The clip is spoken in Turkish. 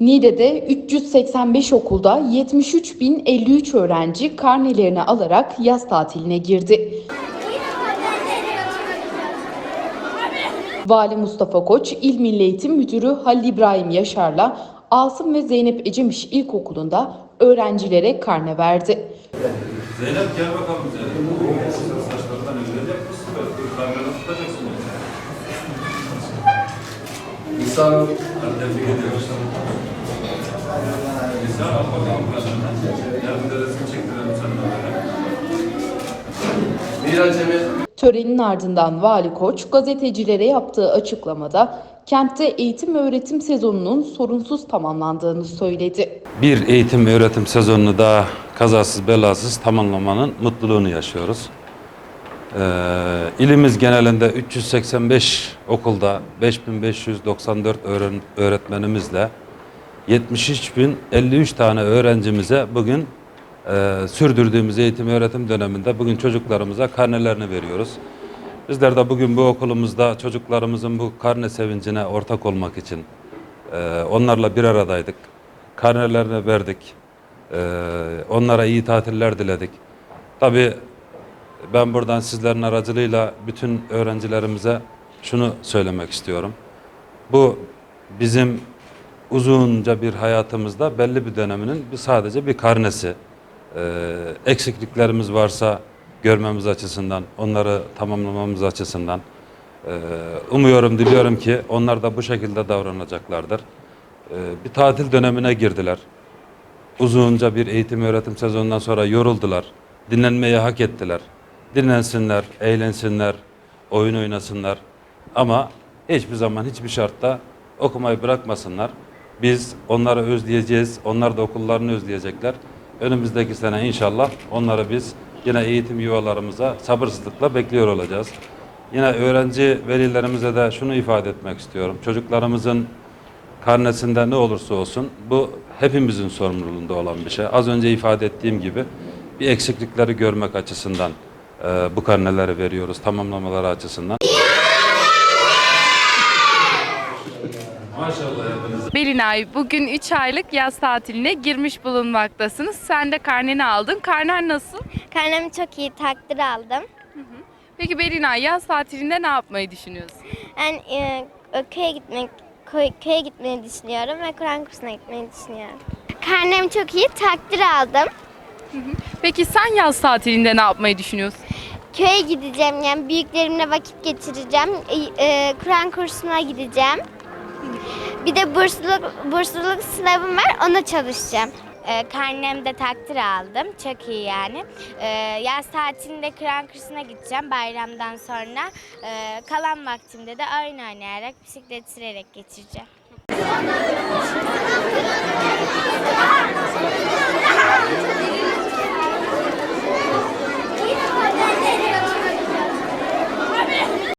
Niğde'de 385 okulda 73.053 öğrenci karnelerini alarak yaz tatiline girdi. Vali Mustafa Koç, İl Milli Eğitim Müdürü Halil İbrahim Yaşar'la Asım ve Zeynep Ecemiş İlkokulu'nda öğrencilere karne verdi. Zeynep gel bakalım Zeynep. İnsan Hadi tebrik ediyoruz. Nisa al bakalım kaşını. Gel bir de resim çektirelim seninle. Miraç Emir Törenin ardından Vali Koç gazetecilere yaptığı açıklamada kentte eğitim ve öğretim sezonunun sorunsuz tamamlandığını söyledi. Bir eğitim ve öğretim sezonunu daha kazasız belasız tamamlamanın mutluluğunu yaşıyoruz. Ee, ilimiz genelinde 385 okulda 5594 öğren- öğretmenimizle 73.053 tane öğrencimize bugün e, sürdürdüğümüz eğitim öğretim döneminde bugün çocuklarımıza karnelerini veriyoruz. Bizler de bugün bu okulumuzda çocuklarımızın bu karne sevincine ortak olmak için e, onlarla bir aradaydık. Karnelerini verdik. E, onlara iyi tatiller diledik. Tabii ben buradan sizlerin aracılığıyla bütün öğrencilerimize şunu söylemek istiyorum. Bu bizim uzunca bir hayatımızda belli bir döneminin sadece bir karnesi. Ee, eksikliklerimiz varsa görmemiz açısından, onları tamamlamamız açısından ee, umuyorum, diliyorum ki onlar da bu şekilde davranacaklardır. Ee, bir tatil dönemine girdiler. Uzunca bir eğitim öğretim sezonundan sonra yoruldular. Dinlenmeyi hak ettiler. Dinlensinler, eğlensinler, oyun oynasınlar. Ama hiçbir zaman hiçbir şartta okumayı bırakmasınlar. Biz onları özleyeceğiz. Onlar da okullarını özleyecekler. Önümüzdeki sene inşallah onları biz yine eğitim yuvalarımıza sabırsızlıkla bekliyor olacağız. Yine öğrenci velilerimize de şunu ifade etmek istiyorum. Çocuklarımızın karnesinde ne olursa olsun bu hepimizin sorumluluğunda olan bir şey. Az önce ifade ettiğim gibi bir eksiklikleri görmek açısından e, bu karneleri veriyoruz tamamlamaları açısından. Maşallah hepiniz. Belinay, bugün 3 aylık yaz tatiline girmiş bulunmaktasınız. Sen de karneni aldın. Karnen nasıl? Karnemi çok iyi takdir aldım. Peki Belinay, yaz tatilinde ne yapmayı düşünüyorsun? Ben e, köye gitmek köy- köye gitmeyi düşünüyorum ve Kur'an kursuna gitmeyi düşünüyorum. Karnemi çok iyi takdir aldım. Peki sen yaz tatilinde ne yapmayı düşünüyorsun? Köye gideceğim yani büyüklerimle vakit geçireceğim. E, e, Kur'an kursuna gideceğim. Bir de bursluluk, bursluluk sınavım var ona çalışacağım. Ee, karnemde takdir aldım. Çok iyi yani. Ee, yaz tatilinde Kur'an kursuna gideceğim bayramdan sonra. Ee, kalan vaktimde de oyun oynayarak, bisiklet sürerek geçireceğim.